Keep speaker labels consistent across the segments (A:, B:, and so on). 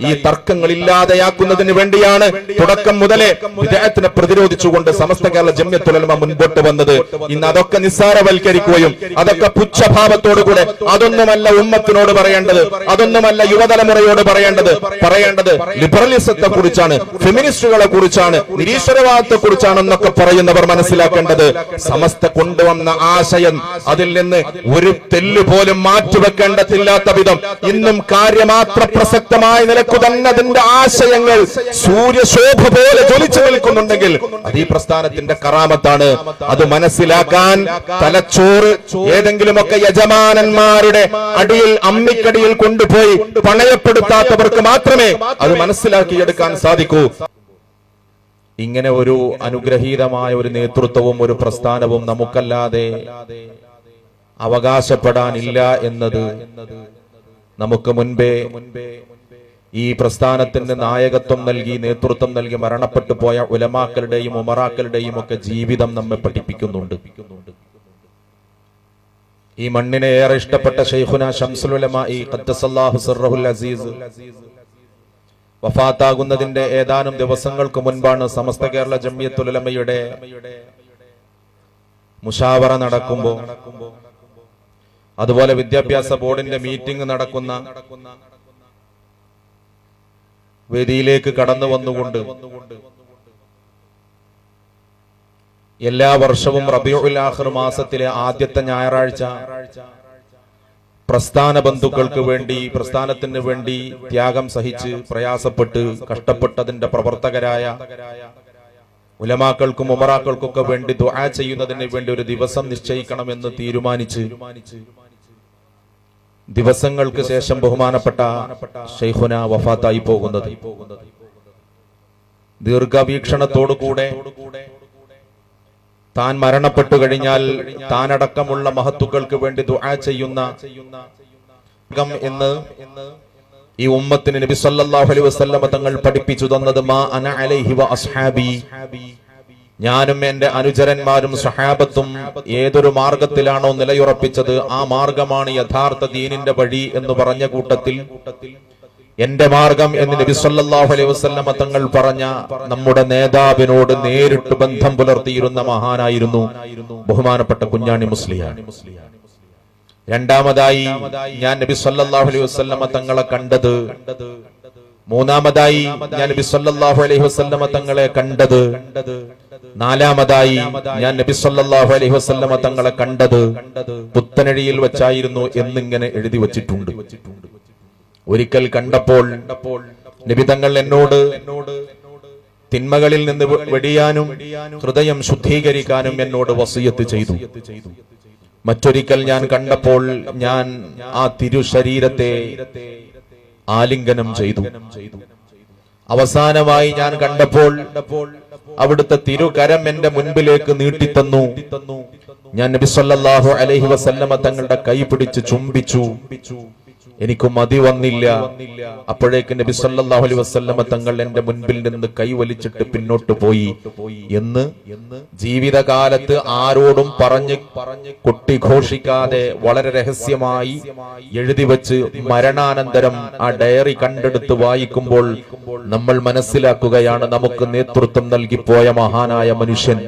A: ഈ തർക്കങ്ങൾ ഇല്ലാതെയാക്കുന്നതിന് വേണ്ടിയാണ് തുടക്കം മുതലേ വിദേഹത്തിനെ പ്രതിരോധിച്ചുകൊണ്ട് സമസ്ത കേരള ജമ്യത്തുലമ മുൻപോട്ട് വന്നത്. ഇന്ന് അതൊക്കെ നിസ്സാരവൽക്കരിക്കുകയും അതൊക്കെ പുച്ഛഭാവത്തോടുകൂടെ അതൊന്നുമല്ല ഉമ്മത്തിനോട് പറയേണ്ടത് അതൊന്നുമല്ല യുവതലമുറയോട് പറയേണ്ടത്. പറയേണ്ടത് ലിബറലിസത്തെ കുറിച്ചാണ് ഫെമിനിസ്റ്റുകളെ കുറിച്ചാണ് നിരീശ്വരവാദത്തെ കുറിച്ചാണെന്നൊക്കെ പറയുന്നവർ മനസ്സിലാക്കേണ്ടത്. സമസ്ത കൊണ്ടുവന്ന ആശയം അതിൽ നിന്ന് ഒരു തെല്ല് പോലും മാറ്റിവെക്കേണ്ടതില്ലാത്ത വിധം ഇന്നും കാര്യമാത്ര പ്രസക്തമായ നിലക്കു തന്നെ അതിന്റെ ആശയങ്ങൾ സൂര്യശോഭ പോലെ ജ്വലിച്ചു നിൽക്കുന്നുണ്ടെങ്കിൽ അത് ഈ പ്രസ്ഥാനത്തിന്റെ കറാമത്താണ്. അത് മനസ്സിലാക്കാൻ തലച്ചോറ് ഏതെങ്കിലുമൊക്കെ യജമാനന്മാരുടെ അടിയിൽ അമ്മിക്കടിയിൽ കൊണ്ടുപോയി പണയപ്പെടുത്താത്തവർക്ക് മാത്രമേ അത് മനസ്സിലാക്കിയെടുക്കാൻ സാധിക്കൂ. ഇങ്ങനെ ഒരു അനുഗ്രഹീതമായ ഒരു നേതൃത്വവും ഒരു പ്രസ്ഥാനവും നമുക്കല്ലാതെ അവകാശപ്പെടാനില്ല എന്നത് നമുക്ക് മുൻപേ ഈ പ്രസ്ഥാനത്തിന്റെ നായകത്വം നൽകി നേതൃത്വം നൽകി മരണപ്പെട്ടു പോയ ഉലമാക്കളുടെയും ഉമറാക്കളുടെയും ഒക്കെ ജീവിതം നമ്മെ പഠിപ്പിക്കുന്നുണ്ട്. ഈ മണ്ണിനെ ഏറെ ഇഷ്ടപ്പെട്ട ഷെയ്ഖുന ഷംസുലുലമ ഈ അസീസ് വഫാത്താകുന്നതിന്റെ ഏതാനും ദിവസങ്ങൾക്ക് മുൻപാണ് സമസ്ത കേരള ജമ്മിയത്തുലമയുടെ മുഷാവറ നടക്കുമ്പോൾ അതുപോലെ വിദ്യാഭ്യാസ ബോർഡിന്റെ മീറ്റിംഗ് നടക്കുന്ന വേദിയിലേക്ക് കടന്നു വന്നുകൊണ്ട് എല്ലാ വർഷവും റബിയുൽ മാസത്തിലെ ആദ്യത്തെ ഞായറാഴ്ച പ്രസ്ഥാന ബന്ധുക്കൾക്ക് വേണ്ടി പ്രസ്ഥാനത്തിന് വേണ്ടി ത്യാഗം സഹിച്ച് പ്രയാസപ്പെട്ട് കഷ്ടപ്പെട്ടതിന്റെ പ്രവർത്തകരായ ഉലമാക്കൾക്കും ഉമറാക്കൾക്കൊക്കെ വേണ്ടി ദുആ ചെയ്യുന്നതിന് വേണ്ടി ഒരു ദിവസം നിശ്ചയിക്കണമെന്ന് തീരുമാനിച്ച് ദിവസങ്ങൾക്ക് ശേഷം ബഹുമാനപ്പെട്ട ഷെയ്ഖുന വഫാത്തായി പോകുന്നത്. ദീർഘവീക്ഷണത്തോടുകൂടെ താൻ മരണപ്പെട്ടു കഴിഞ്ഞാൽ താനടക്കമുള്ള മഹത്തുക്കൾക്ക് വേണ്ടി ദുആ ചെയ്യുന്ന എന്ന് ഈ ഉമ്മത്തിന് നബി സല്ലല്ലാഹു അലൈഹി വസല്ലമ തങ്ങൾ പഠിപ്പിച്ചു തന്നത് മാ അന അലൈഹി വ അസ്ഹാബി. ഞാനും എന്റെ അനുചരന്മാരും സഹാബത്തും ഏതൊരു മാർഗത്തിലാണോ നിലയുറപ്പിച്ചത് ആ മാർഗമാണ് യഥാർത്ഥ ദീനിന്റെ വഴി എന്ന് പറഞ്ഞ കൂട്ടത്തിൽ എന്റെ മാർഗം എന്ന് നബി സല്ലല്ലാഹു അലൈഹി വസല്ലമ തങ്ങൾ പറഞ്ഞ നമ്മുടെ നേതാവിനോട് നേരിട്ട് ബന്ധം പുലർത്തിയിരുന്ന മഹാനായിരുന്നു ബഹുമാനപ്പെട്ട കുഞ്ഞാണി മുസ്ലിയാണ് രണ്ടാമതായി ഞാൻ നബി സല്ലല്ലാഹു അലൈഹി വസല്ലമ തങ്ങളെ കണ്ടത് മൂന്നാമതായി ഞാൻ നബി സല്ലല്ലാഹു അലൈഹി വസല്ലമ തങ്ങളെ കണ്ടത്. നാലാമതായി ഞാൻ നബി സല്ലല്ലാഹു അലൈഹി വസല്ലമ തങ്ങളെ കണ്ടത് പുത്തനഴിയിൽ വെച്ചായിരുന്നു എന്നിങ്ങനെ എഴുതി വച്ചിട്ടുണ്ട്. ഒരിക്കൽ കണ്ടപ്പോൾ നബി തങ്ങൾ എന്നോട് തിന്മകളിൽ നിന്ന് വെടിയാനും ഹൃദയം ശുദ്ധീകരിക്കാനും എന്നോട് വസിയത്ത് ചെയ്തു. മറ്റൊരിക്കൽ ഞാൻ കണ്ടപ്പോൾ ഞാൻ ആ തിരുശരീരത്തെ ആലിംഗനം ചെയ്തു. അവസാനമായി ഞാൻ കണ്ടപ്പോൾ അവിടുത്തെ തിരുകരം എന്റെ മുൻപിലേക്ക് നീട്ടിത്തന്നു. ഞാൻ നബി സല്ലല്ലാഹു അലൈഹി വസല്ലമ തങ്ങളുടെ കൈ പിടിച്ച് ചുംബിച്ചു. എനിക്ക് മതി വന്നില്ല. അപ്പോഴേക്ക് നബി സല്ലല്ലാഹു അലൈഹി വസല്ലമ തങ്ങൾ എന്റെ മുൻപിൽ നിന്ന് കൈ വലിച്ചിട്ട് പിന്നോട്ട് പോയി. എന്ന് ജീവിതകാലത്ത് ആരോടും പറഞ്ഞ് കൊട്ടിഘോഷിക്കാതെ വളരെ രഹസ്യമായി എഴുതി വെച്ച് മരണാനന്തരം ആ ഡയറി കണ്ടെടുത്ത് വായിക്കുമ്പോൾ നമ്മൾ മനസ്സിലാക്കുകയാണ് നമുക്ക് നേതൃത്വം നൽകിപ്പോയ മഹാനായ മനുഷ്യൻ.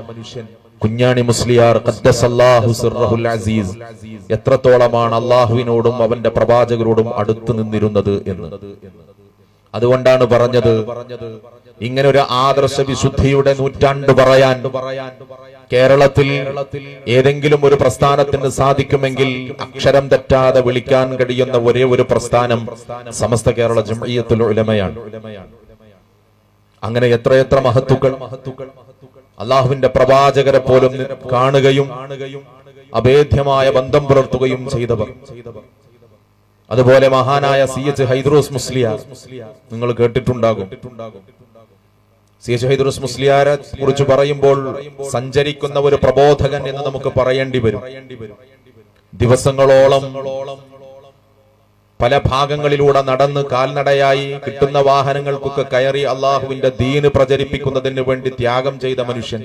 A: കുഞ്ഞാണി മുസ്ലിയാർ അസീസ്. എത്രത്തോളമാണ് അള്ളാഹുവിനോടും അവന്റെ പ്രവാചകരോടും അടുത്തു നിന്നിരുന്നത് എന്ന്. അതുകൊണ്ടാണ് പറഞ്ഞത് ഇങ്ങനെ ഒരു ആദർശ വിശുദ്ധിയുടെ നൂറ്റാണ്ട് പറയാൻ കേരളത്തിൽ ഏതെങ്കിലും ഒരു പ്രസ്ഥാനത്തിന് സാധിക്കുമെങ്കിൽ അക്ഷരം തെറ്റാതെ വിളിക്കാൻ കഴിയുന്ന ഒരേ ഒരു പ്രസ്ഥാനം സമസ്ത കേരള ജംഇയ്യത്തുൽ ഉലമയാണ്. അങ്ങനെ എത്രയെത്ര മഹത്തുക്കൾ മഹത്തുക്കൾ മഹത്തുക്കൾ അള്ളാഹുവിന്റെ പ്രവാചകരെ പോലും കാണുകയും അഭേദ്യമായ ബന്ധം പുലർത്തുകയും ചെയ്തവർ. അതുപോലെ മഹാനായ സി എച്ച് ഹൈദ്രോസ് മുസ്ലിയ നിങ്ങൾ കേട്ടിട്ടുണ്ടാകും. സി എച്ച് ഹൈദ്രോസ് മുസ്ലിയാരെ കുറിച്ച് പറയുമ്പോൾ സഞ്ചരിക്കുന്ന ഒരു പ്രബോധകൻ എന്ന് നമുക്ക് പറയേണ്ടി വരും. ദിവസങ്ങളോളം പല ഭാഗങ്ങളിലൂടെ നടന്ന് കാൽനടയായി കിട്ടുന്ന വാഹനങ്ങൾക്കൊക്കെ കയറി അള്ളാഹുവിന്റെ ദീന് പ്രചരിപ്പിക്കുന്നതിന് വേണ്ടി ത്യാഗം ചെയ്ത മനുഷ്യൻ.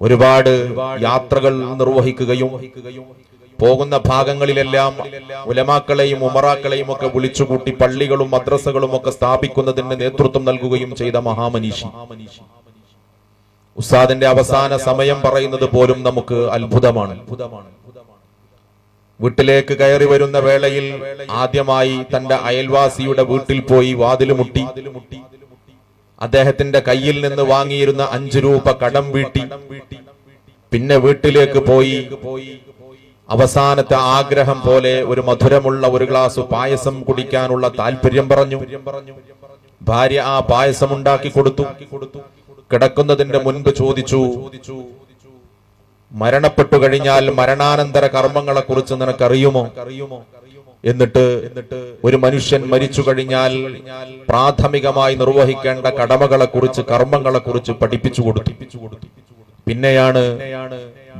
A: ഒരുപാട് യാത്രകൾ നിർവഹിക്കുകയും പോകുന്ന ഭാഗങ്ങളിലെല്ലാം ഉലമാക്കളെയും ഉമറാക്കളെയും ഒക്കെ വിളിച്ചുകൂട്ടി പള്ളികളും മദ്രസകളും ഒക്കെ സ്ഥാപിക്കുന്നതിന് നേതൃത്വം നൽകുകയും ചെയ്ത മഹാമനീഷി. ഉസ്താദിന്റെ അവസാന സമയം പറയുന്നത് പോലും നമുക്ക് അത്ഭുതമാണ്. വീട്ടിലേക്ക് കയറി വരുന്ന വേളയിൽ ആദ്യമായി തന്റെ അയൽവാസിയുടെ വീട്ടിൽ പോയി വാതിലുമുട്ടി അദ്ദേഹത്തിന്റെ കയ്യിൽ നിന്ന് വാങ്ങിയിരുന്ന അഞ്ചു രൂപ കടം വീട്ടി. പിന്നെ വീട്ടിലേക്ക് പോയി. അവസാനത്തെ ആഗ്രഹം പോലെ ഒരു മധുരമുള്ള ഒരു ഗ്ലാസ് പായസം കുടിക്കാനുള്ള താല്പര്യം പറഞ്ഞു. ഭാര്യ ആ പായസം ഉണ്ടാക്കി കൊടുത്തു. കിടക്കുന്നതിന്റെ മുൻപ് ചോദിച്ചു മരണപ്പെട്ടു കഴിഞ്ഞാൽ മരണാനന്തര കർമ്മങ്ങളെ കുറിച്ച് നിനക്കറിയുമോ? എന്നിട്ട് എന്നിട്ട് ഒരു മനുഷ്യൻ മരിച്ചു കഴിഞ്ഞാൽ പ്രാഥമികമായി നിർവഹിക്കേണ്ട കടമകളെ കുറിച്ച് കർമ്മങ്ങളെ കുറിച്ച് പഠിപ്പിച്ചു കൊടുത്തു. പിന്നെയാണ്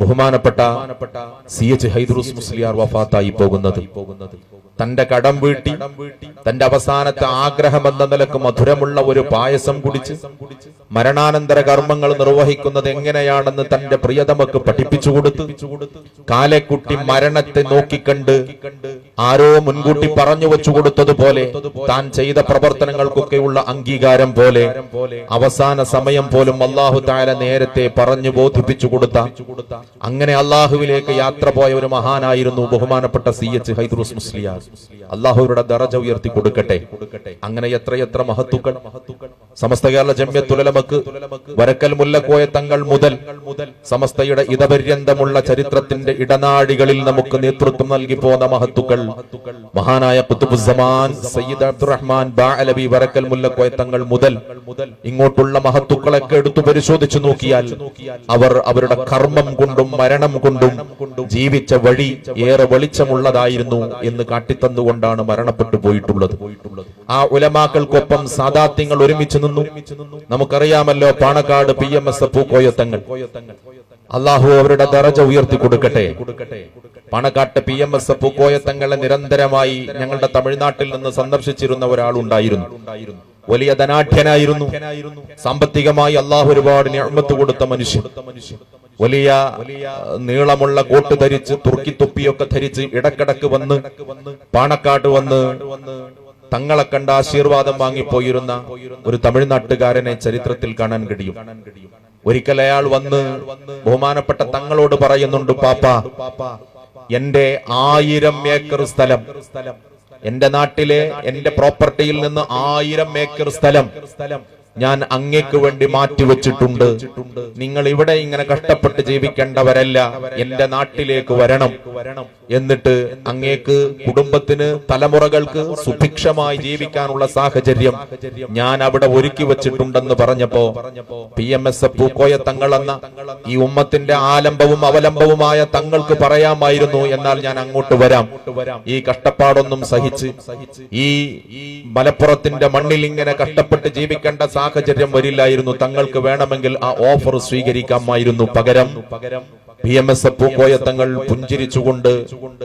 A: ബഹുമാനപ്പെട്ട സി എച്ച് ഹൈദ്രൂസ് മുസ്ലിയാർ വഫാത്തായി പോകുന്നത് പോകുന്നത്. തന്റെ കടം വീട്ടി തന്റെ അവസാനത്തെ ആഗ്രഹം എന്ന നിലയ്ക്ക് മധുരമുള്ള ഒരു പായസം കുടിച്ച് മരണാനന്തര കർമ്മങ്ങൾ നിർവഹിക്കുന്നത് എങ്ങനെയാണെന്ന് തന്റെ പ്രിയതമക്ക് പഠിപ്പിച്ചു കൊടുത്തു കാലെക്കുട്ടി മരണത്തെ നോക്കിക്കണ്ട് ആരോ മുൻകൂട്ടി പറഞ്ഞു വെച്ചു കൊടുത്തതുപോലെ താൻ ചെയ്ത പ്രവർത്തനങ്ങൾക്കൊക്കെയുള്ള അംഗീകാരം പോലെ അവസാന സമയം പോലും അള്ളാഹു താര നേരത്തെ പറഞ്ഞു ബോധിപ്പിച്ചു കൊടുത്ത അങ്ങനെ അള്ളാഹുവിലേക്ക് യാത്ര പോയ ഒരു മഹാനായിരുന്നു ബഹുമാനപ്പെട്ട സി എച്ച് ഹൈദ്രൂസ് മുസ്ലിയാർ. അള്ളാഹുവിയുടെ ദറജ ഉയർത്തി കൊടുക്കട്ടെ. അങ്ങനെ എത്രയെത്ര മഹത്തുക്കൾ. സമസ്ത കേരള ജമ്യത്തുലമക്ക് വരക്കൽ മുല്ലക്കോയ തങ്ങൾ മുതൽ സമസ്തയുടെ ഇതപര്യന്തമുള്ള ചരിത്രത്തിന്റെ ഇടനാഴികളിൽ നമുക്ക് നേതൃത്വം നൽകി പോന്ന മഹത്തുക്കൾ. മഹാനായ കുത്തുബുസമാൻ സയ്യിദ് അബ്ദുറഹ്മാൻ ബാ അലബി വരക്കൽ മുല്ലക്കോയ തങ്ങൾ മുതൽ ഇങ്ങോട്ടുള്ള മഹത്തുക്കളൊക്കെ എടുത്തു പരിശോധിച്ചു നോക്കിയാൽ അവർ അവരുടെ കർമ്മം കൊണ്ടും മരണം കൊണ്ടും ജീവിച്ച വഴി ഏറെ വെളിച്ചമുള്ളതായിരുന്നു എന്ന് കാട്ടിത്തന്നുകൊണ്ടാണ് മരണപ്പെട്ടു പോയിട്ടുള്ളത്. ആ ഉലമാക്കൾക്കൊപ്പം സാദാത്യങ്ങൾ ഒരുമിച്ച് നിന്നു. നമുക്കറിയാമല്ലോ Panakkad P M S Pookoya Thangal. Allahu അവരുടെ ദറജ ഉയർത്തി കൊടുക്കട്ടെ പാണക്കാട്ട് പി എം എസ് പൂക്കോയത്തങ്ങളെ നിരന്തരമായി ഞങ്ങളുടെ തമിഴ്നാട്ടിൽ നിന്ന് സന്ദർശിച്ചിരുന്ന ഒരാളുണ്ടായിരുന്നു. വലിയ ധനാഠ്യനായിരുന്നു സാമ്പത്തികമായി അള്ളാഹു ഒരുപാട് ഞമ്മത്ത് കൊടുത്ത മനുഷ്യൻ. വലിയ നീളമുള്ള കോട്ട് ധരിച്ച് തുർക്കി തൊപ്പിയൊക്കെ ധരിച്ച് ഇടക്കിടക്ക് വന്ന് പാണക്കാട് വന്ന് തങ്ങളെ കണ്ട ആശീർവാദം വാങ്ങിപ്പോയിരുന്ന ഒരു തമിഴ്നാട്ടുകാരനെ ചരിത്രത്തിൽ കാണാൻ കഴിയും. ഒരിക്കൽ അയാൾ വന്ന് ബഹുമാനപ്പെട്ട തങ്ങളോട് പറയുന്നുണ്ട് പാപ്പ എന്റെ ആയിരം ഏക്കർ സ്ഥലം എന്റെ നാട്ടിലെ എന്റെ പ്രോപ്പർട്ടിയിൽ നിന്ന് ആയിരം ഏക്കർ സ്ഥലം ഞാൻ അങ്ങേക്ക് വേണ്ടി മാറ്റിവെച്ചിട്ടുണ്ട്. നിങ്ങൾ ഇവിടെ ഇങ്ങനെ കഷ്ടപ്പെട്ട് ജീവിക്കേണ്ടവരല്ല. എന്റെ നാട്ടിലേക്ക് വരണം. എന്നിട്ട് അങ്ങേക്ക് കുടുംബത്തിന് തലമുറകൾക്ക് സുഭിക്ഷമായി ജീവിക്കാനുള്ള സാഹചര്യം ഞാൻ അവിടെ ഒരുക്കി വെച്ചിട്ടുണ്ടെന്ന് പറഞ്ഞപ്പോ പി എം എസ് പൂക്കോയ തങ്ങളെന്ന ഈ ഉമ്മത്തിന്റെ ആലംബവും അവലംബവുമായ തങ്ങൾക്ക് പറയാമായിരുന്നു എന്നാൽ ഞാൻ അങ്ങോട്ട് വരാം. ഈ കഷ്ടപ്പാടൊന്നും സഹിച്ച് ഈ മലപ്പുറത്തിന്റെ മണ്ണിൽ ഇങ്ങനെ കഷ്ടപ്പെട്ട് ജീവിക്കേണ്ട സാഹചര്യം വരില്ലായിരുന്നു. തങ്ങൾക്ക് വേണമെങ്കിൽ ആ ഓഫർ സ്വീകരിക്കാമായിരുന്നു പകരം. P M S Pookoya Thangal പുഞ്ചിരിച്ചുകൊണ്ട്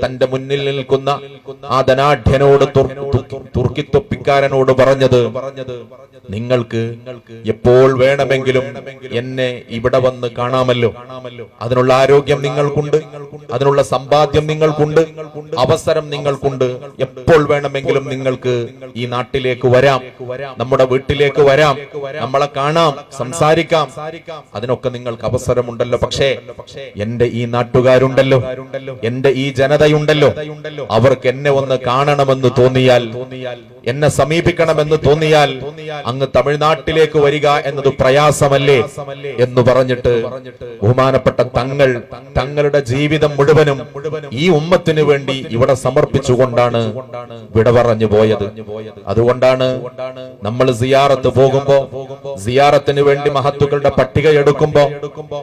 A: തന്റെ മുന്നിൽ നിൽക്കുന്ന ആ ധനാഢ്യനോട് തുർക്കിത്തൊപ്പിക്കാരനോട് പറഞ്ഞത് നിങ്ങൾക്ക് എപ്പോൾ വേണമെങ്കിലും എന്നെ ഇവിടെ വന്ന് കാണാമല്ലോ. അതിനുള്ള ആരോഗ്യം നിങ്ങൾക്കുണ്ട് അതിനുള്ള സമ്പാദ്യം നിങ്ങൾക്കുണ്ട് അവസരം നിങ്ങൾക്കുണ്ട്. എപ്പോൾ വേണമെങ്കിലും നിങ്ങൾക്ക് ഈ നാട്ടിലേക്ക് വരാം നമ്മുടെ വീട്ടിലേക്ക് വരാം നമ്മളെ കാണാം സംസാരിക്കാം. അതിനൊക്കെ നിങ്ങൾക്ക് അവസരമുണ്ടല്ലോ. പക്ഷേ എന്റെ ഈ നാട്ടുകാരുണ്ടല്ലോ. എന്റെ ഈ ജനതയുണ്ടല്ലോ. അവർക്ക് എന്നെ ഒന്ന് കാണണമെന്ന് തോന്നിയാൽ എന്നെ സമീപിക്കണമെന്ന് തോന്നിയാൽ അങ്ങ് തമിഴ്നാട്ടിലേക്ക് വരിക എന്നത് പ്രയാസമല്ലേ എന്ന് പറഞ്ഞിട്ട് ബഹുമാനപ്പെട്ട തങ്ങൾ തങ്ങളുടെ ജീവിതം മുഴുവനും ഈ ഉമ്മത്തിനു വേണ്ടി ഇവിടെ സമർപ്പിച്ചുകൊണ്ടാണ് വിട പറഞ്ഞു പോയത്. അതുകൊണ്ടാണ് നമ്മൾ സിയാറത്ത് പോകുമ്പോ സിയാറത്തിന് വേണ്ടി മഹത്തുക്കളുടെ പട്ടിക എടുക്കുമ്പോ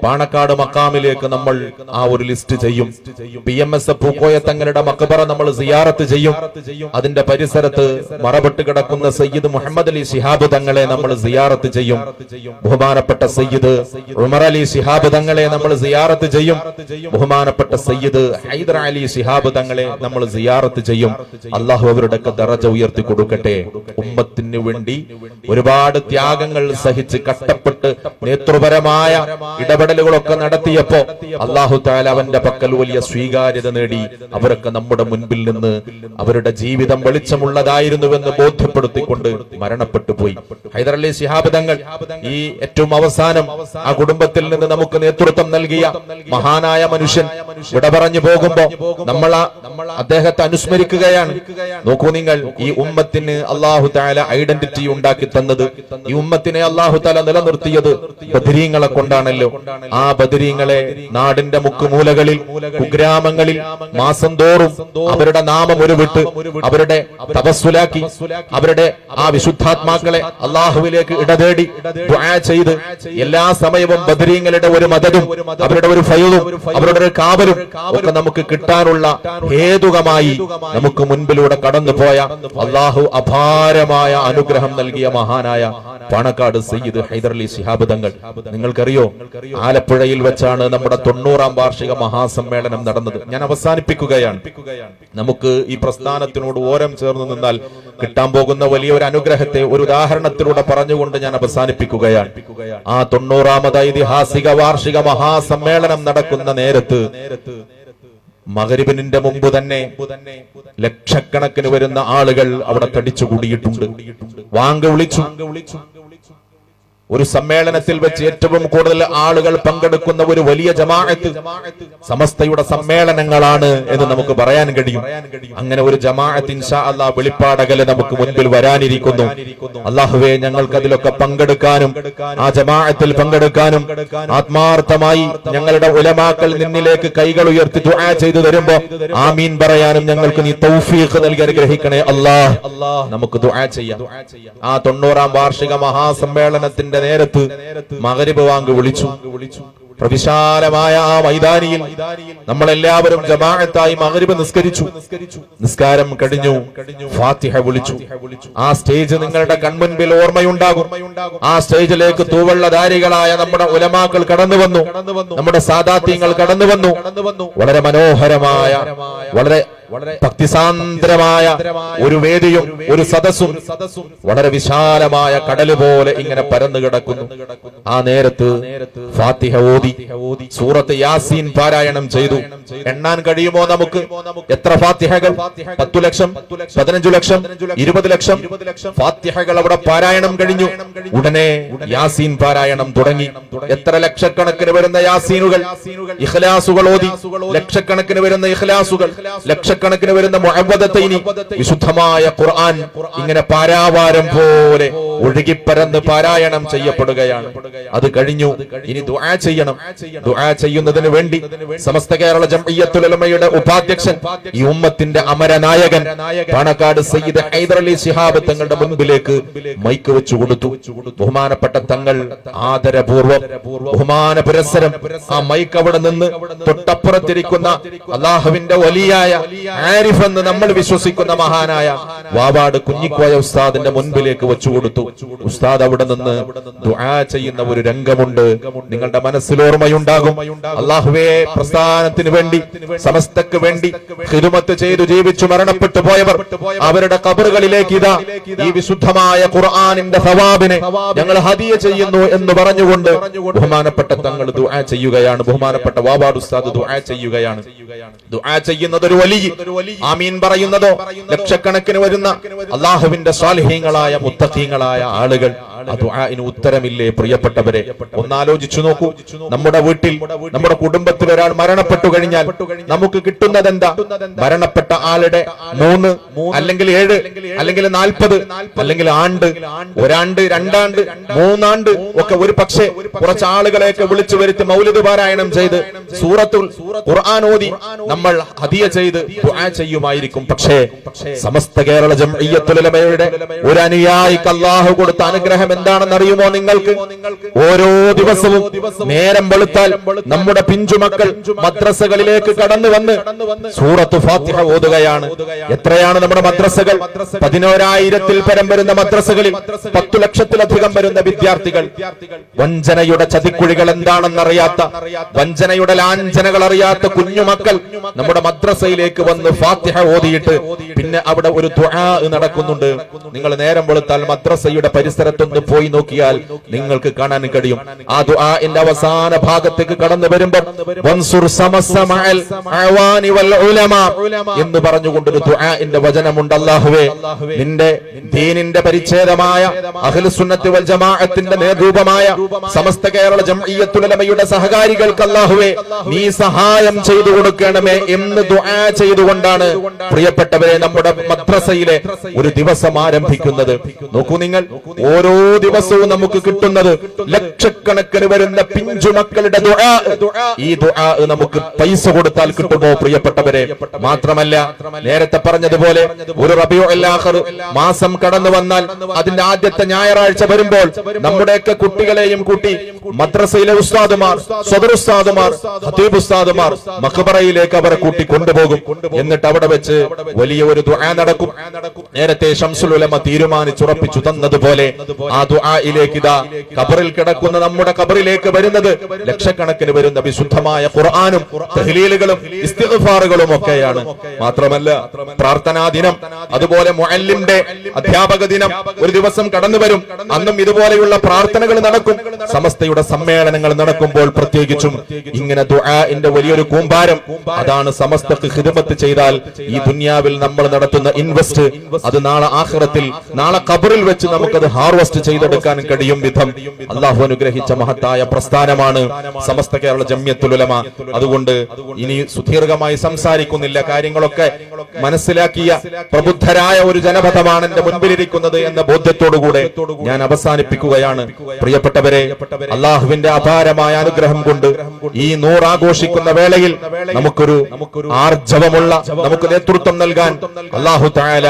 A: പാണക്കാട് മക്കാമിലേക്ക് നമ്മൾ ആ ഒരു ലിസ്റ്റ് ചെയ്യും. പി എം എസ് പൂക്കോയ തങ്ങളുടെ മക്കബറ നമ്മൾ സിയാറത്ത് ചെയ്യും. അതിന്റെ പരിസരത്ത് മറപെട്ട് കിടക്കുന്ന സയ്യിദ് മുഹമ്മദ് അലി ശിഹാബ് തങ്ങളെ നമ്മൾ സിയാറത്ത് ചെയ്യും. ബഹുമാനപ്പെട്ട സയ്യിദ് ഉമർ അലി ശിഹാബ് തങ്ങളെ നമ്മൾ സിയാറത്ത് ചെയ്യും. ബഹുമാനപ്പെട്ട സയ്യിദ് ഹൈദർ അലി ശിഹാബ് തങ്ങളെ നമ്മൾ സിയാറത്ത് ചെയ്യും. അള്ളാഹു അവരുടെ ദറജ ഉയർത്തി കൊടുക്കട്ടെ. ഉമ്മത്തിന് വേണ്ടി ഒരുപാട് ത്യാഗങ്ങൾ സഹിച്ച് കഷ്ടപ്പെട്ട് നേതൃപരമായ ഇടപെടലുകളൊക്കെ നടത്തിയപ്പോ അള്ളാഹു താല അവന്റെ പക്കൽ വലിയ സ്വീകാര്യത നേടി. അവരൊക്കെ നമ്മുടെ മുൻപിൽ നിന്ന് അവരുടെ ജീവിതം വെളിച്ചമുള്ളതായിരുന്നുവെന്ന് ബോധ്യപ്പെടുത്തിക്കൊണ്ട് മരണപ്പെട്ടു പോയി ഹൈദരലി അലി ഈ ഏറ്റവും അവസാനം ആ കുടുംബത്തിൽ നിന്ന് നമുക്ക് നേതൃത്വം നൽകിയ മഹാനായ മനുഷ്യൻ വിട പറഞ്ഞു പോകുമ്പോ നമ്മൾ അദ്ദേഹത്തെ അനുസ്മരിക്കുകയാണ്. നോക്കൂ നിങ്ങൾ ഈ ഉമ്മത്തിന് അള്ളാഹു താല ഐഡന്റിറ്റി ഉണ്ടാക്കി തന്നത്. ഈ ഉമ്മത്തിനെ അള്ളാഹു താല നിലനിർത്തിയത് ബദരീങ്ങളെ കൊണ്ടാണല്ലോ. ആ ബദരീങ്ങളെ നാടിന്റെ മുക്കുമൂലകളിൽ കുഗ്രാമങ്ങളിൽ മാസം തോറും അവരുടെ നാമം ഒരു വിട്ട് അവരുടെ തപസ്സുലാക്കി അവരുടെ ആ വിശുദ്ധാത്മാക്കളെ അള്ളാഹുവിലേക്ക് ഇടതേടി ചെയ്ത് എല്ലാ സമയവും ബദരീങ്ങളുടെ ഒരു മതവും അവരുടെ ഒരു ഫയലും അവരുടെ ഒരു കാവലും ഒക്കെ നമുക്ക് കിട്ടാനുള്ള ഹേതുകമായി നമുക്ക് മുൻപിലൂടെ കടന്നുപോയ അള്ളാഹു അപാരമായ അനുഗ്രഹം നൽകിയ മഹാനായ പാണക്കാട് സയ്യിദ് ഹൈദർ അലി ശിഹാബ് തങ്ങൾ. നിങ്ങൾക്കറിയോ? ആലപ്പുഴയിൽ വെച്ചാണ് നമ്മുടെ തൊണ്ണൂറാം വാർഷിക മഹാസമ്മേളനം നടന്നത്. ഞാൻ അവസാനിപ്പിക്കുകയാണ്. നമുക്ക് ഈ പ്രസ്ഥാനത്തിനോട് ഓരം ചേർന്ന് നിന്നാൽ കിട്ടാൻ പോകുന്ന വലിയ ഒരു അനുഗ്രഹത്തെ ഒരു ഉദാഹരണത്തിലൂടെ പറഞ്ഞുകൊണ്ട് ഞാൻ അവസാനിപ്പിക്കുകയാണ്. ആ തൊണ്ണൂറാമത് ഐതിഹാസിക വാർഷിക മഹാസമ്മേളനം നടക്കുന്ന നേരത്ത് മകരിബിനിന്റെ മുമ്പ് തന്നെ ലക്ഷക്കണക്കിന് വരുന്ന ആളുകൾ അവിടെ തടിച്ചു കൂടിയിട്ടുണ്ട് വാങ്ക വിളിച്ചു. ഒരു സമ്മേളനത്തിൽ വെച്ച് ഏറ്റവും കൂടുതൽ ആളുകൾ പങ്കെടുക്കുന്ന ഒരു വലിയ ജമാഅത്ത് സമസ്തയുടെ സമ്മേളനങ്ങളാണ് എന്ന് നമുക്ക് പറയാൻ കഴിയും. അങ്ങനെ ഒരു ജമാഅത്ത് ഇൻഷാ അല്ലാ വെളിപ്പാടകൽ നമുക്ക് മുൻപിൽ വരാനിരിക്കുന്നു. അള്ളാഹുവെ ഞങ്ങൾക്ക് അതിലൊക്കെ പങ്കെടുക്കാനും ആ ജമാഅത്തിൽ പങ്കെടുക്കാനും ആത്മാർത്ഥമായി ഞങ്ങളുടെ ഉലമാക്കൾ നിന്നിലേക്ക് കൈകൾ ഉയർത്തി ദുആ ചെയ്തു തരുമ്പോ ആമീൻ പറയാനും ഞങ്ങൾക്ക് നീ തൗഫീഖ് നൽകി അനുഗ്രഹിക്കണേ അല്ലാഹ്. നമുക്ക് ദുആ ചെയ്യാം. ആ തൊണ്ണൂറാം വാർഷിക മഹാസമ്മേളനത്തിന്റെ നേരത്ത് മകരിബ് വാങ്ക് വിളിച്ചു. പ്രവിശാലമായ ആ മൈതാനിയിൽ നമ്മളെല്ലാവരും ജമാഅത്തായി മകരിബ് നിസ്കരിച്ചു. നിസ്കാരം കഴിഞ്ഞു. ഫാത്തിഹ വിളിച്ചു. ആ സ്റ്റേജ് നിങ്ങളുടെ കൺമുൻപിൽ ഓർമ്മയുണ്ടാകും. ആ സ്റ്റേജിലേക്ക് തൂവള്ളധാരികളായ നമ്മുടെ ഉലമാക്കൾ കടന്നു വന്നു. നമ്മുടെ സാദാത്യങ്ങൾ കടന്നു വന്നു. വളരെ മനോഹരമായ വളരെ വളരെ ഭക്തിസാന്ദ്രമായ ഒരു വേദിയും ഒരു സദസ്സും വളരെ വിശാലമായ കടൽ പോലെ ഇങ്ങനെ പരന്നു കിടക്കുന്നു. ആ നേരത്ത് ഫാത്തിഹ ഓതി. സൂറത്ത് യാസീൻ പാരായണം ചെയ്തു. എണ്ണാൻ കഴിയുമോ നമുക്ക്? എത്ര ഫാത്തിഹകൾ? പത്തു ലക്ഷം പതിനഞ്ചു ലക്ഷം ഇരുപത് ലക്ഷം. ഫാത്തിഹകൾ അവിടെ പാരായണം കഴിഞ്ഞു. ഉടനെ യാസീൻ പാരായണം തുടങ്ങി. എത്ര ലക്ഷക്കണക്കിന് വരുന്ന യാസീനുകൾ? ഇഖ്ലാസുകൾ ഓതി. ലക്ഷക്കണക്കിന് വരുന്ന ഇഖ്ലാസുകൾ. ലക്ഷക്കണക്കിന് വരുന്ന മുഹബദത്തൈനി വിശുദ്ധമായ ഖുർആൻ ഇങ്ങനെ പാരാവാരം പോലെ ഒഴുകിപ്പരന്ന് പാരായണം ചെയ്യപ്പെടുകയാണ്. അത് കഴിഞ്ഞു. ഇനി ദുആ ചെയ്യണം. ദുആ ചെയ്യുന്നതിന് വേണ്ടി സമസ്ത കേരള ജംഇയ്യത്തുൽ ഉലമയുടെ ഉപാധ്യക്ഷൻ ഈ ഉമ്മത്തിന്റെ അമരനായകൻ പാണക്കാട് സയ്യിദ് ഹൈദരലി ശിഹാബ് തങ്ങളുടെ മുൻപിലേക്ക് മൈക്ക് വെച്ചു കൊടുത്തു. ബഹുമാനപ്പെട്ട തങ്ങൾ ആദരപൂർവം ബഹുമാന പുരസ്സരം ആ മൈക്ക് അവിടെ നിന്ന് തൊട്ടപ്പുറത്തിരിക്കുന്ന അള്ളാഹുവിന്റെ വലിയായ ആരിഫ് എന്ന് നമ്മൾ വിശ്വസിക്കുന്ന മഹാനായ വാവാട് കുഞ്ഞിക്കോയ ഉസ്താദിന്റെ മുൻപിലേക്ക് വെച്ചു കൊടുത്തു. ഉസ്താദ് അവിടെ നിന്ന് ദുആ ചെയ്യുന്ന ഒരു രംഗമുണ്ട്. നിങ്ങളുടെ മനസ്സിൽ ഓർമ്മയുണ്ടാകും. അള്ളാഹുവേ പ്രസ്ഥാനത്തിന് വേണ്ടി സമസ്തക്ക് വേണ്ടി ഹിരുമത്ത് ചെയ്തു ജീവിച്ചു മരണപ്പെട്ടു പോയവർ അവരുടെ കബറുകളിലേക്ക് ഇതാ ഈ വിശുദ്ധമായ ഖുർആാനിന്റെ സവാബിനെ ഞങ്ങൾ ഹദിയ ചെയ്യുന്നു എന്ന് പറഞ്ഞുകൊണ്ട് ബഹുമാനപ്പെട്ട തങ്ങൾ ദുആ ചെയ്യുകയാണ്. ബഹുമാനപ്പെട്ട വാബാർ ഉസ്താദ് ദുആ ചെയ്യുകയാണ്. ദുആ ചെയ്യുന്നത് ഒരു വലിയ ആമീൻ പറയുന്നതോ? ലക്ഷക്കണക്കിന് വരുന്ന അള്ളാഹുവിന്റെ സ്വാലിഹീങ്ങളായ മുത്തഖീങ്ങളായ ആളുകൾ. ദുആഇന് ഉത്തരമില്ലേ പ്രിയപ്പെട്ടവരെ? ഒന്നാലോചിച്ചു നോക്കൂ. നമ്മുടെ വീട്ടിൽ നമ്മുടെ കുടുംബത്തിൽ ഒരാൾ മരണപ്പെട്ടു കഴിഞ്ഞാൽ നമുക്ക് കിട്ടുന്നത് എന്താ മരണപ്പെട്ട ആളുടെ മൂന്ന് അല്ലെങ്കിൽ ഏഴ് അല്ലെങ്കിൽ നാൽപ്പത് അല്ലെങ്കിൽ ആണ്ട് ഒരാണ്ട് രണ്ടാണ്ട് മൂന്നാണ്ട് ഒക്കെ ഒരു പക്ഷേ കുറച്ച് ആളുകളെയൊക്കെ വിളിച്ചു വരുത്തി മൗലിദ് പാരായണം ചെയ്ത് സൂറത്തുൽ ഖുർആൻ ഓതി. നമ്മൾ ഹദിയ ചെയ്ത് ദുആ ചെയ്യുമായിരിക്കും. പക്ഷേ സമസ്ത കേരള ജംഇയ്യത്തുൽ ഉലമയുടെ ഒരു അനുയായിക്ക് അല്ലാഹു കൊടുത്ത അനുഗ്രഹം എന്താണെന്ന് അറിയുമോ നിങ്ങൾക്ക്? ഓരോ ദിവസവും നേരം വെളുത്താൽ നമ്മുടെ പിഞ്ചുമക്കൾ മദ്രസകളിലേക്ക് കടന്നു വന്ന് സൂറത്ത് ഫാത്തിഹ ഓതുകയാണ്. എത്രയാണ് നമ്മുടെ മദ്രസകൾ? പതിനോരായിരത്തിൽ പരം വരുന്ന മദ്രസകളിൽ പത്തു ലക്ഷത്തിലധികം വരുന്ന വിദ്യാർത്ഥികൾ. വഞ്ചനയുടെ ചതിക്കുഴികൾ എന്താണെന്നറിയാത്ത വഞ്ചനയുടെ ലാഞ്ചനകൾ അറിയാത്ത കുഞ്ഞുമക്കൾ നമ്മുടെ മദ്രസയിലേക്ക് വന്ന് ഫാത്തിഹ ഓതിയിട്ട് പിന്നെ അവിടെ ഒരു ദുആ നടക്കുന്നുണ്ട്. നിങ്ങൾ നേരം വെളുത്താൽ മദ്രസയുടെ പരിസരത്തൊന്ന് പോയി നോക്കിയാൽ നിങ്ങൾക്ക് കാണാൻ കഴിയും. ആ ദുആന്റെ അവസാന ഭാഗത്തേക്ക് കടന്നു വരുമ്പോൾ വൻസുർ സമസ്സമഅൽ അഅവാനി വൽ ഉലമ എന്ന് പറഞ്ഞുകൊണ്ടൊരു ദുആന്റെ വചനമുണ്ട് അല്ലാഹുവേ. നിന്റെ ദീനിന്റെ പരിച്ഛേദമായ അഹ്ലുസുന്നത്ത് വൽ ജമാഅത്തിന്റെ നേതൃരൂപമായ സമസ്ത കേരള ജംഇയ്യത്തുൽ ഉലമയുടെ സഹകാരികൾക്ക് അല്ലാഹുവേ നീ സഹായം ചെയ്തു കൊടുക്കണമേ എന്ന് ദുആ ചെയ്തുകൊണ്ടാണ് പ്രിയപ്പെട്ടവരെ നമ്മുടെ മദ്രസയിലെ ഒരു ദിവസം ആരംഭിക്കുന്നത്. നോക്കൂ നിങ്ങൾ ഓരോ ദിവസവും നമുക്ക് കിട്ടുന്നത് ലക്ഷക്കണക്കിന് വരുന്ന പിഞ്ചുമക്കളുടെ ദുആ. ഈ ദുആ നമുക്ക് പൈസ കൊടുത്താൽ കിട്ടുമോ പ്രിയപ്പെട്ടവരെ? മാത്രമല്ല നേരത്തെ പറഞ്ഞതുപോലെ ഒരു റബിയോ അല്ലാഹർ മാസം കടന്നു വന്നാൽ അതിന്റെ ആദ്യത്തെ ഞായറാഴ്ച വരുമ്പോൾ നമ്മുടെയൊക്കെ കുട്ടികളെയും കൂട്ടി മദ്രസയിലെ ഉസ്താദുമാർ സദർ ഉസ്താദുമാർ ഹദീബ് ഉസ്താദുമാർ മഖബറയിലേക്ക് അവരെ കൂട്ടി കൊണ്ടുപോകും. എന്നിട്ട് അവിടെ വെച്ച് വലിയ ഒരു ദുആ നടക്കും. നേരത്തെ ഷംസുൽ ഉലമ തീരുമാനിച്ചുറപ്പിച്ചു തന്നതുപോലെ ആ ദുആയിലേക്ക് ഇതാ ഖബറിൽ കിടക്കുന്ന നമ്മുടെ കബറിലേക്ക് വരുന്നത് ലക്ഷക്കണക്കിന് വരുന്ന വിശുദ്ധമായ ഖുർആനും തഹ്ലീലുകളും ഇസ്തിഗ്ഫാറുകളും ഒക്കെയാണ്. മാത്രമല്ല പ്രാർത്ഥനാ ദിനം അതുപോലെ മുഅല്ലിമിന്റെ അധ്യാപക ദിനം ഒരു ദിവസം കടന്നു വരും. അന്നും ഇതുപോലെയുള്ള പ്രാർത്ഥനകൾ നടക്കും. സമസ്തയുടെ സമ്മേളനങ്ങൾ നടക്കുമ്പോൾ പ്രത്യേകിച്ചും ഇങ്ങനെ ദുആഇന്റെ വലിയൊരു കൂമ്പാരം അതാണ് സമസ്തക്ക് ഹിദമത്ത് ചെയ്താൽ ഈ ദുനിയാവിൽ നമ്മൾ നടത്തുന്ന ഇൻവെസ്റ്റ്. അത് നാളെ ആഹ്റത്തിൽ നാളെ കബറിൽ വെച്ച് നമുക്കത് ഹാർവെസ്റ്റ് ചെയ്തെടുക്കാൻ കഴിയും വിധം. അള്ളാഹു അനുഗ്രഹിച്ച മഹത്തായ പ്രസ്ഥാനമാണ് സമസ്ത കേരള ജമ്യത്തുലമ അതുകൊണ്ട് ഇനി സുദീർഘമായി സംസാരിക്കുന്നില്ല. കാര്യങ്ങളൊക്കെ മനസ്സിലാക്കിയ പ്രബുദ്ധരായ ഒരു ജനപഥമാണ് എന്റെ മുൻപിലിരിക്കുന്നത് എന്ന ബോധ്യത്തോടുകൂടെ ഞാൻ അവസാനിപ്പിക്കുകയാണ്. പ്രിയപ്പെട്ടവരെ അള്ളാഹുവിന്റെ അപാരമായ അനുഗ്രഹം കൊണ്ട് ഈ നൂറാഘോഷിക്കുന്ന വേളയിൽ നമുക്കൊരു ആർജവമുള്ള നമുക്ക് നേതൃത്വം നൽകാൻ അള്ളാഹു താല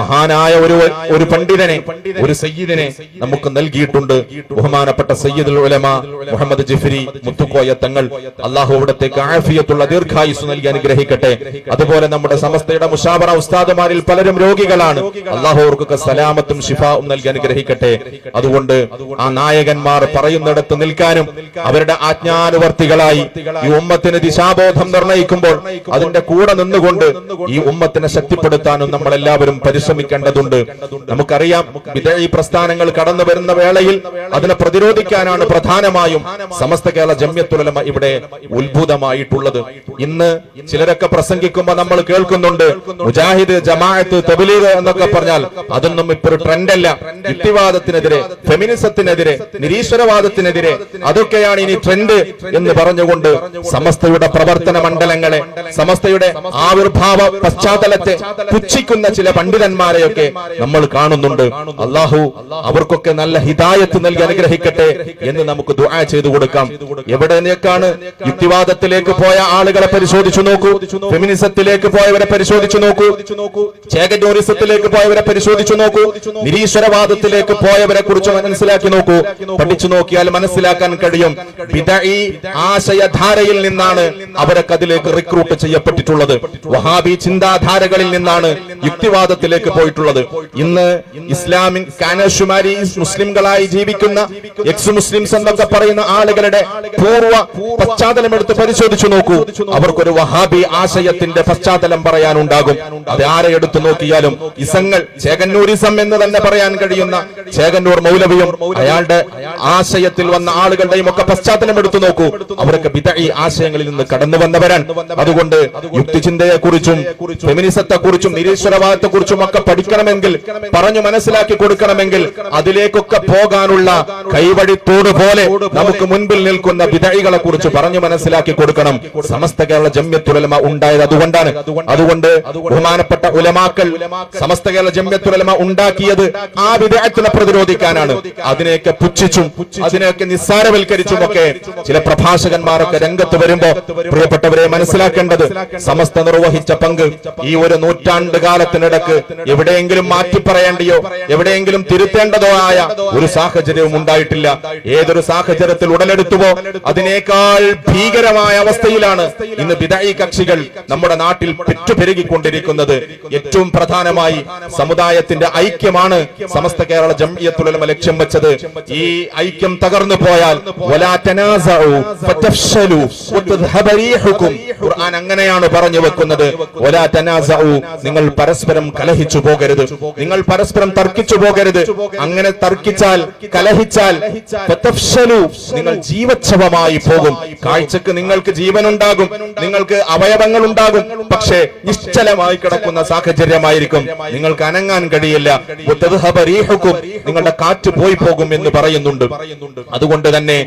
A: മഹാനായ ഒരു ഒരു പണ്ഡിതനെ ഒരു സയ്യിദിനെ നമുക്ക് നൽകിയിട്ടുണ്ട്. ബഹുമാനപ്പെട്ട സയ്യിദുൽ ഉലമ മുഹമ്മദ് ജിഫരി മുത്തുക്കോയ തങ്ങൾ അള്ളാഹു അവിടത്തേക്ക് ആഫിയത്തുള്ള ദീർഘായുസ് നൽകി അനുഗ്രഹിക്കട്ടെ. അതുപോലെ നമ്മുടെ സമസ്തയുടെ മുഷാബറ ഉസ്താദുമാരിൽ പലരും രോഗികളാണ്. അള്ളാഹു അവർക്കൊക്കെ സലാമത്തും ഷിഫാവും നൽകി അനുഗ്രഹിക്കട്ടെ. അതുകൊണ്ട് ആ നായകന്മാർ പറയുന്നിടത്ത് നിൽക്കാനും അവരുടെ ആജ്ഞാനുവർത്തികളായി ഈ ഉമ്മത്തിന് ദിശാബോധം നിർണയിക്കുമ്പോൾ അതിന്റെ കൂടെ നിന്നുകൊണ്ട് ഈ ഉമ്മത്തിനെ ശക്തിപ്പെടുത്താനും നമ്മൾ എല്ലാവരും പരിശ്രമിക്കേണ്ടതുണ്ട്. നമുക്കറിയാം വിധേയി പ്രസ്ഥാനങ്ങൾ കടന്നു വരുന്ന വേളയിൽ അതിനെ പ്രതിരോധിക്കാനാണ് പ്രധാനമായും സമസ്ത കേരള ജമ്യത്തുലമ ഇവിടെ ഉത്ഭുതമായിട്ടുള്ളത്. ഇന്ന് ചിലരൊക്കെ പ്രസംഗിക്കുമ്പോൾ നമ്മൾ കേൾക്കുന്നുണ്ട്. മുജാഹിദ് ജമാഅത്ത് തബലീഗ് എന്നൊക്കെ പറഞ്ഞാൽ അതൊന്നും ഇപ്പൊ ഒരു ട്രെൻഡല്ല. യുക്തിവാദത്തിനെതിരെ ഫെമിനിസത്തിനെതിരെ നിരീശ്വരവാദത്തിനെതിരെ അതൊക്കെയാണ് ഇനി ട്രെൻഡ് എന്ന് പറഞ്ഞുകൊണ്ട് സമസ്തയുടെ പ്രവർത്തന മണ്ഡലങ്ങളെ സമസ്തയുടെ ആവിർഭാവ പശ്ചാത്തലത്തെ പുച്ഛിക്കുന്ന ചില പണ്ഡിതന്മാരെയൊക്കെ നമ്മൾ കാണുന്നുണ്ട്. അള്ളാഹു അവർക്കൊക്കെ നല്ല ഹിതായത്ത് നൽകി അനുഗ്രഹിക്കട്ടെ എന്ന് നമുക്ക് ദുആ ചെയ്തു കൊടുക്കാം. എവിടെയൊക്കെയാണ് യുക്തിവാദത്തിലേക്ക് പോയ ആളുകളെ പരിശോധിച്ചു നോക്കൂ. ഫെമിനിസത്തിലേക്ക് പോയവരെ പരിശോധിച്ചു നോക്കൂ. ചേകന്യൂറിസത്തിലേക്ക് പോയവരെ പരിശോധിച്ചു നോക്കൂ. നിരീശ്വരവാദത്തിലേക്ക് പോയവരെ കുറിച്ച് മനസ്സിലാക്കി നോക്കൂ. പഠിച്ചു നോക്കിയാൽ മനസ്സിലാക്കാൻ കഴിയും. ആശയധാരയിൽ നിന്നാണ് അവരൊക്കെ അതിലേക്ക് റിക്രൂട്ട് ചെയ്യപ്പെട്ടിട്ടുള്ളത്. വഹാബി ചിന്താധാരകളിൽ നിന്നാണ് യുക്തിവാദത്തിലേക്ക് പോയിട്ടുള്ളത്. ഇന്ന് ഇസ്ലാമിൻ കാനശുമാരി മുസ്ലിംകളായി ജീവിക്കുന്ന എക്സ് മുസ്ലിംസ് എന്നൊക്കെ പറയുന്ന ആളുകളുടെ പൂർവ പശ്ചാത്തലം എടുത്ത് പരിശോധിച്ചു നോക്കൂ. അവർക്കൊരു വഹാബി ആശയത്തിന്റെ പശ്ചാത്തലം പറയാനുണ്ടാകും. അത് ആരെ എടുത്തു നോക്കിയാലും ഇസങ്ങൾ ചേകന്നൂരിസം എന്ന് തന്നെ പറയാൻ കഴിയുന്ന ചേകന്നൂർ മൗലവിയും അയാളുടെ ആശയത്തിൽ വന്ന ആളുകളുടെയും ഒക്കെ പശ്ചാത്തലം എടുത്തു നോക്കൂ. അവരൊക്കെ വിദഈ ആശയങ്ങളിൽ നിന്ന് കടന്നു വന്നവരാൻ അതുകൊണ്ട് യുക്തിചിന്തയെ കുറിച്ചും ഫെമിനിസത്തെ കുറിച്ചും നിരീശ്വരവാദത്തെ കുറിച്ചും ഒക്കെ പഠിക്കണമെങ്കിൽ പറഞ്ഞു മനസ്സിലാക്കി കൊടുക്കണമെങ്കിൽ അതിലേക്കൊക്കെ പോകാനുള്ള കൈവഴിത്തോട് പോലെ നമുക്ക് മുൻപിൽ നിൽക്കുന്ന വിദഴികളെ കുറിച്ച് പറഞ്ഞു മനസ്സിലാക്കി കൊടുക്കണം. സമസ്ത കേരള ജമ്യത്തുലമ ഉണ്ടായത് അതുകൊണ്ടാണ്. അതുകൊണ്ട് ബഹുമാനപ്പെട്ട ഉലമാക്കൾ സമസ്ത കേരള ജമ്യത്തുലമ ഉണ്ടാക്കിയത് ആ വിധേയത്തിനെ പ്രതിരോധിക്കാനാണ്. അതിനെയൊക്കെ പുച്ഛിച്ചും അതിനെയൊക്കെ നിസ്സാരവൽക്കരിച്ചും ഒക്കെ ചില പ്രഭാഷകന്മാരൊക്കെ രംഗത്ത് വരുമ്പോ പ്രിയപ്പെട്ടവരെ മനസ്സിലാക്കേണ്ടത് സമസ്ത നിർവഹിച്ച പങ്ക് ഈ ഒരു നൂറ്റാണ്ട് കാലത്തിനിടക്ക് എവിടെയെങ്കിലും മാറ്റി പറയേണ്ടിയോ എവിടെയെങ്കിലും തിരുത്തേണ്ടതോ ആയ ഒരു സാഹചര്യവും ഉണ്ടായിട്ടില്ല. ഏതൊരു സാഹചര്യത്തിൽ ഉടലെടുത്തുവോ അതിനേക്കാൾ ഭീകരമായ അവസ്ഥയിലാണ് ഇന്ന് വിദായി കക്ഷികൾ നമ്മുടെ നാട്ടിൽ പെറ്റുപെരുകിക്കൊണ്ടിരിക്കുന്നത്. ഏറ്റവും പ്രധാനമായി സമുദായത്തിന്റെ ഐക്യമാണ് സമസ്ത കേരള ജംഇയത്തുലമ ലക്ഷ്യം വെച്ചത്. ഈ ഐക്യം തകർന്നു പോയാൽ ഖുർആൻ അങ്ങനെയാണ് പറഞ്ഞു വെക്കുന്നത്. വലാ തനാസഉ നിങ്ങൾ പരസ്പരം കലഹിച്ചു പോകരുത്. നിങ്ങൾ പരസ്പരം തർക്കിച്ചു പോകരുത്. അങ്ങനെ തർക്കിച്ചാൽ കലഹിച്ചാൽ നിങ്ങൾ ജീവച്ഛവമായി പോകും. കാഴ്ചക്ക് നിങ്ങൾക്ക് ജീവനുണ്ടാകും. നിങ്ങൾക്ക് അവയവങ്ങൾ ഉണ്ടാകും പക്ഷേ നിശ്ചലമായി കിടക്കുന്ന സാഹചര്യമായിരിക്കും. നിങ്ങൾക്ക് അനങ്ങാൻ കഴിയില്ല. നിങ്ങളുടെ കാറ്റ് പോയി പോകും എന്ന് പറയുന്നുണ്ട്. അതുകൊണ്ട് തന്നെ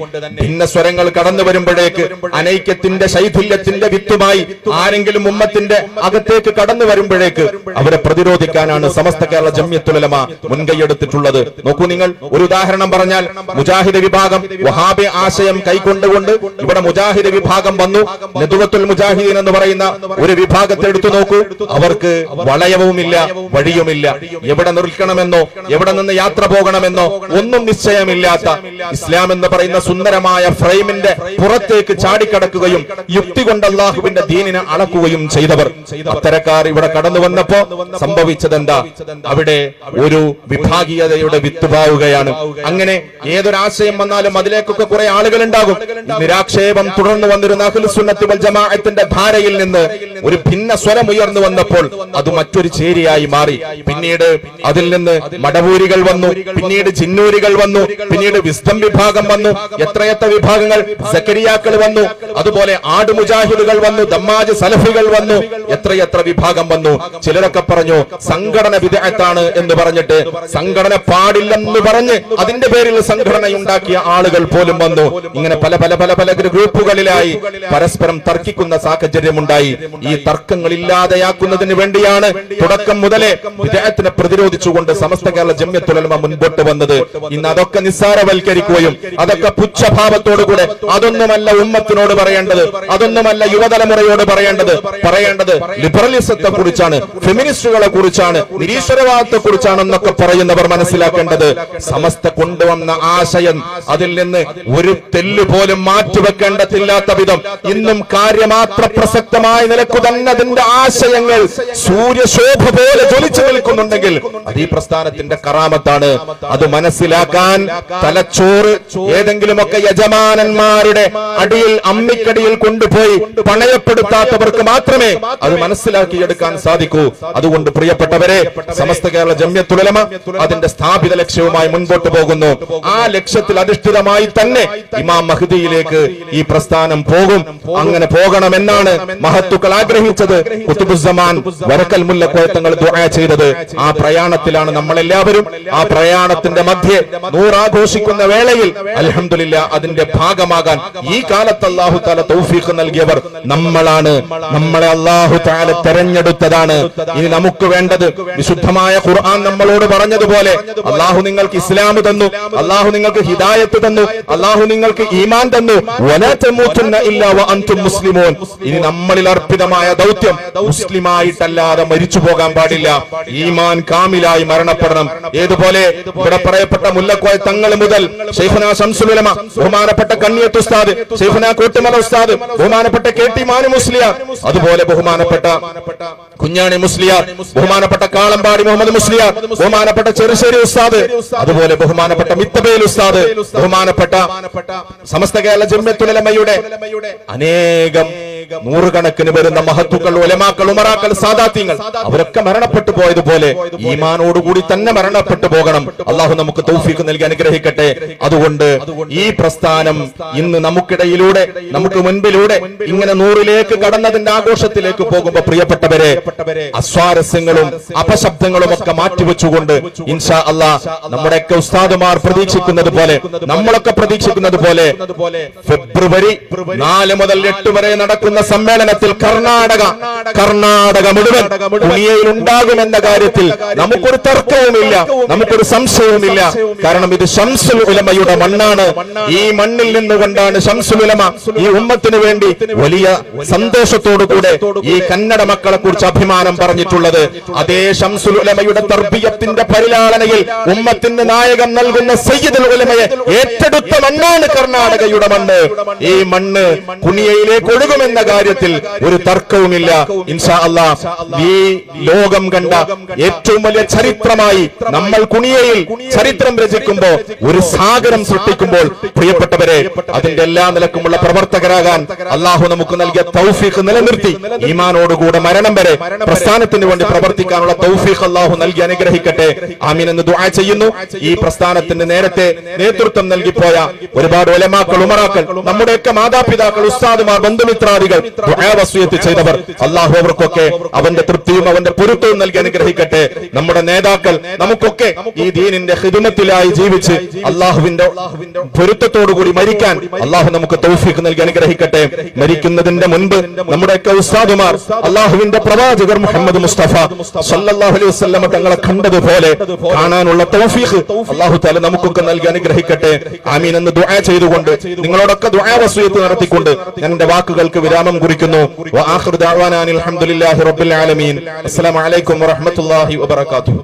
A: ഭിന്ന സ്വരങ്ങൾ കടന്നു വരുമ്പോഴേക്ക് അനൈക്യത്തിന്റെ ശൈഥില്യത്തിന്റെ വിത്തുമായി ആരെങ്കിലും ഉമ്മത്തിന്റെ അകത്തേക്ക് കടന്നു വരുമ്പോഴേക്ക് അവരെ പ്രതിരോധിക്കാനാണ് സമസ്ത കേരള ജമ്യത്തുലമ മുൻകൈയെടുത്തിട്ടുള്ളത്. നോക്കൂ നിങ്ങൾ ഒരു ഉദാഹരണം പറഞ്ഞാൽ മുജാഹിദ് വിഭാഗം വഹാബി ആശയം കൈക്കൊണ്ടുകൊണ്ട് ഇവിടെ മുജാഹിദ് വിഭാഗം വന്നു. നെതുവത്തുൽ മുജാഹിദീൻ എന്ന് പറയുന്ന ഒരു വിഭാഗത്തെ എടുത്തു നോക്കൂ. അവർക്ക് വളയവുമില്ല വഴിയുമില്ല. എവിടെ നിൽക്കണമെന്നോ എവിടെ നിന്ന് യാത്ര പോകണമെന്നോ ഒന്നും നിശ്ചയമില്ലാത്ത ഇസ്ലാം എന്ന് പറയുന്ന സുന്ദരമായ ഫ്രെയിമിന്റെ പുറത്തേക്ക് ചാടിക്കടക്കുകയും യുക്തി കൊണ്ട് അള്ളാഹുവിന്റെ ദീനിനെ അളക്കുകയും ചെയ്തവർ. അത്തരക്കാർ ഇവിടെ കടന്നു വന്നപ്പോ സംഭവിച്ചതെന്താ? അവിടെ ഒരു വിഭാഗീയതയുടെ വിത്തുപാവുകയാണ് അങ്ങനെ ഏതൊരാശയം വന്നാലും അതിലേക്കൊക്കെ കുറെ ആളുകൾ ഉണ്ടാകും നിരാക്ഷേപം തുടർന്നു വന്നിരുന്ന അഖിലുസുന്നത്തി വൽ ജമാഅത്തിന്റെ ധാരയിൽ നിന്ന് ഒരു ഭിന്ന സ്വരം ഉയർന്നു വന്നപ്പോൾ അത് മറ്റൊരു ചേരിയായി മാറി. പിന്നീട് അതിൽ നിന്ന് മടവൂരികൾ വന്നു. പിന്നീട് ചിന്നൂരികൾ വന്നു. പിന്നീട് വിസ്തം വിഭാഗം വന്നു. എത്രയെത്ര വിഭാഗങ്ങൾ? സക്കരിയാക്കൾ വന്നു. അതുപോലെ ആട് മുജാഹിദുകൾ വന്നു ദമ്മാജ് സലഫികൾ വന്നു എത്രയെത്ര വിഭാഗം വന്നു. ചിലരൊക്കെ പറഞ്ഞു സംഘടന വിധേയത്താണ് എന്ന് പറഞ്ഞിട്ട് സംഘടന പാടില്ലെന്ന് പറഞ്ഞ് അതിന്റെ പേരിൽ സംഘടന ഉണ്ടാക്കിയ ആളുകൾ പോലും വന്നു. ഇങ്ങനെ പല പല പല പല ഗ്രൂപ്പുകളിലായി പരസ്പരം തർക്കിക്കുന്ന സാഹചര്യമുണ്ടായി. ഈ തർക്കങ്ങൾ ഇല്ലാതെയാക്കുന്നതിന് വേണ്ടിയാണ് തുടക്കം മുതലേ വിദേഹത്തിനെ പ്രതിരോധിച്ചുകൊണ്ട് സമസ്ത കേരള ജമ്യത്തുലമ മുൻപോട്ട് വന്നത്. ഇന്ന് അതൊക്കെ നിസ്സാരവൽക്കരിക്കുകയും അതൊക്കെ പുച്ഛഭാവത്തോടുകൂടെ അതൊന്നുമല്ല ഉമ്മത്തിനോട് പറയേണ്ടത് അതൊന്നുമല്ല യുവതലമുറയോട് പറയേണ്ടത് പറയേണ്ടത് ലിബറലിസത്തെ കുറിച്ചാണ് ഫെമിനിസ്റ്റുകളെ കുറിച്ചാണ് നിരീശ്വരവാദത്തെ കുറിച്ചാണ് എന്നൊക്കെ പറയുന്നവർ മനസ്സിലാക്കേണ്ടത് സമസ്ത കൊണ്ടുവന്ന ആശയം അതിൽ നിന്ന് ഒരു തെല്ല് പോലും മാറ്റിവെക്കേണ്ടതില്ലാത്ത വിധം ഇന്നും കാര്യമാത്ര പ്രസക്തമായ നിലക്കു തന്നെ അതിന്റെ ആശയങ്ങൾ സൂര്യശോഭ പോലെ ജ്വലിച്ചു നിൽക്കുന്നുണ്ടെങ്കിൽ അത് ഈ പ്രസ്ഥാനത്തിന്റെ കറാമത്താണ്. അത് മനസ്സിലാക്കാൻ തലച്ചോറ് ഏതെങ്കിലുമൊക്കെ യജമാനന്മാരുടെ അടിയിൽ അമ്മിക്കടിയിൽ കൊണ്ടുപോയി പണയപ്പെടുത്താത്തവർക്ക് മാത്രമേ അത് മനസ്സിലാക്കിയെടുക്കാൻ സാധിക്കൂ. അതുകൊണ്ട് പ്രിയപ്പെട്ടവരെ സമസ്ത കേരള ജമ്യത്തുലമ അതിന്റെ സ്ഥാപിത ലക്ഷ്യവുമായി മുൻപോട്ട് പോകുന്നു. ആ ലക്ഷ്യത്തിൽ അധിഷ്ഠിതമായി തന്നെ ഇമാം മഹദിയിലേക്ക് ഈ പ്രസ്ഥാനം പോകും. അങ്ങനെ പോകണമെന്നാണ് മഹത്തുക്കൾ ആഗ്രഹിച്ചത്. കുത്തുബുസമാൻ വരക്കൽ മുല്ലക്കോയത്തങ്ങൾ ദുആ ചെയ്തത്. ആ പ്രയാണത്തിലാണ് നമ്മളെല്ലാവരും. ആ പ്രയാണത്തിന്റെ മധ്യേ നൂറാഘോഷിക്കുന്ന വേളയിൽ അലഹമില്ല അതിന്റെ ഭാഗമാകാൻ ഈ കാലത്ത് അള്ളാഹു തല തൗഫീഖ് നൽകിയവർ നമ്മളാണ്. നമ്മളെ അള്ളാഹു താല തെരഞ്ഞെടുത്തതാണ്. ഇനി നമുക്ക് വേണ്ടത് വിശുദ്ധമായ ഖുർആൻ നമ്മളോട് പറഞ്ഞതുപോലെ അള്ളാഹു നിങ്ങൾക്ക് ഇസ്ലാം തന്നു അള്ളാഹു നിങ്ങൾക്ക് ഹിദായത്ത് തന്നു അള്ളാഹു നിങ്ങൾക്ക് ഈമാൻ തന്നു. മുസ്ലിമോൻ. ഇനി നമ്മളിൽ അർപ്പിതമായ ദൗത്യം മുസ്ലിമായിട്ടല്ലാതെ മരിച്ചു പോകാൻ പാടില്ല. ഈമാൻ കാമിലായി മരണപ്പെടണം. ഏതുപോലെ ഇവിടെ പറയപ്പെട്ട മുല്ലക്കോയ തങ്ങൾ മുതൽ ബഹുമാനപ്പെട്ട കണ്ണിയത്ത് ഉസ്താദ് കൂട്ടുമല ഉസ്താദ് ബഹുമാനപ്പെട്ട കെ ടി മാനു മുസ്ലിയാർ അതുപോലെ ബഹുമാനപ്പെട്ട കുഞ്ഞാണി മുസ്ലിയാർ ബഹുമാനപ്പെട്ട കാളമ്പാടി മുഹമ്മദ് മുസ്ലിയാർ ബഹുമാനപ്പെട്ട ചെറുശ്ശേരി ഉസ്താദ് അതുപോലെ ബഹുമാനപ്പെട്ട മിത്തബേൽ ഉസ്താദ് ബഹുമാനപ്പെട്ട സമസ്ത കേരള ജമ്യത്തുലമയുടെ അനേകം നൂറുകണക്കിന് വരുന്ന മഹത്തുക്കൾ ഒലമാക്കൾ ഉമറാക്കൾ സാദാത്യങ്ങൾ അവരൊക്കെ മരണപ്പെട്ടു പോയതുപോലെ ഈമാനോടുകൂടി തന്നെ മരണപ്പെട്ടു പോകണം. അള്ളാഹു നമുക്ക് തൗഫീഖ് നൽകി അനുഗ്രഹിക്കട്ടെ. അതുകൊണ്ട് ഈ പ്രസ്ഥാനം ഇന്ന് നമുക്കിടയിലൂടെ നമുക്ക് മുൻപിലൂടെ ഇങ്ങനെ നൂറിലേക്ക് കടന്നതിന്റെ ആഘോഷത്തിലേക്ക് പോകുമ്പോ പ്രിയപ്പെട്ടവരെ അസ്വാരസ്യങ്ങളും അപശബ്ദങ്ങളും ഒക്കെ മാറ്റിവെച്ചുകൊണ്ട് ഇൻഷാ അല്ല നമ്മുടെയൊക്കെ ഉസ്താദുമാർ പ്രതീക്ഷിക്കുന്നത് പോലെ നമ്മളൊക്കെ പ്രതീക്ഷിക്കുന്നത് പോലെ ഫെബ്രുവരി നാല് മുതൽ എട്ട് വരെ നടക്കുന്ന സമ്മേളനത്തിൽ കർണാടക കർണാടക മുഴുവൻ ഉണിയയിൽ ഉണ്ടാകുമെന്ന കാര്യത്തിൽ നമുക്കൊരു തർക്കവുമില്ല നമുക്കൊരു സംശയവുമില്ല. കാരണം ഇത് ഷംസുൽ ഉലമയുടെ മണ്ണാണ്. ഈ മണ്ണിൽ നിന്നുകൊണ്ടാണ് ഷംസുൽ ഉലമ ഈ ഉമ്മത്തിന് വേണ്ടി വലിയ സന്തോഷത്തോടു കൂടെ ഈ കന്നഡ മക്കളെ കുറിച്ച് അഭിമാനം പറഞ്ഞിട്ടുള്ളത്. അതേ ഷംസുൽ ഉലമയുടെ തർബീയത്തിന്റെ പരിലാളനയിൽ ഉമ്മ ഉമ്മത്തിന് നായകം നൽകുന്ന സയ്യിദുൽ ഉലമയെ ഏറ്റെടുത്ത മണ്ണാണ് കർണാടകയുടെ മണ്ണ്. ഈ മണ്ണ് കുണിയയിലേക്ക് ഒഴുകുമെന്ന കാര്യത്തിൽ ഒരു തർക്കവുമില്ല. ഇൻഷാ അല്ലാ ഈ ലോകം കണ്ട ഏറ്റവും വലിയ ചരിത്രമായി നമ്മൾ കുണിയയിൽ ചരിത്രം രചിക്കുമ്പോ ഒരു സാഗരം സൃഷ്ടിക്കുമ്പോൾ പ്രിയപ്പെട്ടവരെ അതിന്റെ എല്ലാ നിലക്കുമുള്ള പ്രവർത്തകരാകാൻ അള്ളാഹു നമുക്ക് നൽകിയ തൗഫീഖ് നിലനിർത്തി. ഈമാനോടുകൂടെ മരണം വരെ പ്രസ്ഥാനത്തിന് വേണ്ടി പ്രവർത്തിക്കാനുള്ള തൗഫീഖ് അള്ളാഹു നൽകി അനുഗ്രഹിക്കട്ടെ. ആമീൻ എന്ന് ദുആ ചെയ്യുന്നു. ഈ പ്രസ്ഥാനത്തിന് നേരത്തെ നേതൃത്വം നൽകിപ്പോയ ഒരുപാട് ഒലമാക്കൾ ഉമറാക്കൾ നമ്മുടെയൊക്കെ മാതാപിതാക്കൾ ഉസ്താദുമാർ ബന്ധുമിത്രാദികൾ ദുആ വസിയത്ത് ചെയ്തവർ അള്ളാഹു അവർക്കൊക്കെ അവന്റെ തൃപ്തിയും അവന്റെ പൊരുത്തവും നൽകി അനുഗ്രഹിക്കട്ടെ. നമ്മുടെ നേതാക്കൾ നമുക്കൊക്കെ ഈ ദീനിന്റെ ഹിദുമത്തിലായി ജീവിച്ച് അള്ളാഹുവിന്റെ പൊരുത്തത്തോടുകൂടി മരിക്കാൻ അള്ളാഹു നമുക്ക് തൗഫീഖ് നൽകി അനുഗ്രഹിക്കട്ടെ. മരിക്കുന്നതിന്റെ മുൻപ് നമ്മുടെയൊക്കെ ഉസ്താദുമാർ അള്ളാഹുവിന്റെ പ്രവാചകർ മുഹമ്മദ് മുസ്തഫ സല്ലല്ലാഹു അലൈഹി വസല്ലമ തങ്ങളെ കണ്ടതുപോലെ കാണാനുള്ള തൗഫീഖ് അള്ളാഹു തആല നമുക്കൊക്കെ നൽകി അനുഗ്രഹിക്കട്ടെ. ആമീൻ എന്ന് ദുആ ചെയ്തുകൊണ്ട് നിങ്ങളോടൊക്കെ ദുആ വസൂയത്ത് നടത്തിക്കൊണ്ട് ഞാൻ എന്റെ വാക്കുകൾക്ക് വിരാമം കുറിക്കുന്നു. അസ്സലാമു അലൈക്കും വറഹ്മത്തുള്ളാഹി വബറകാതുഹു.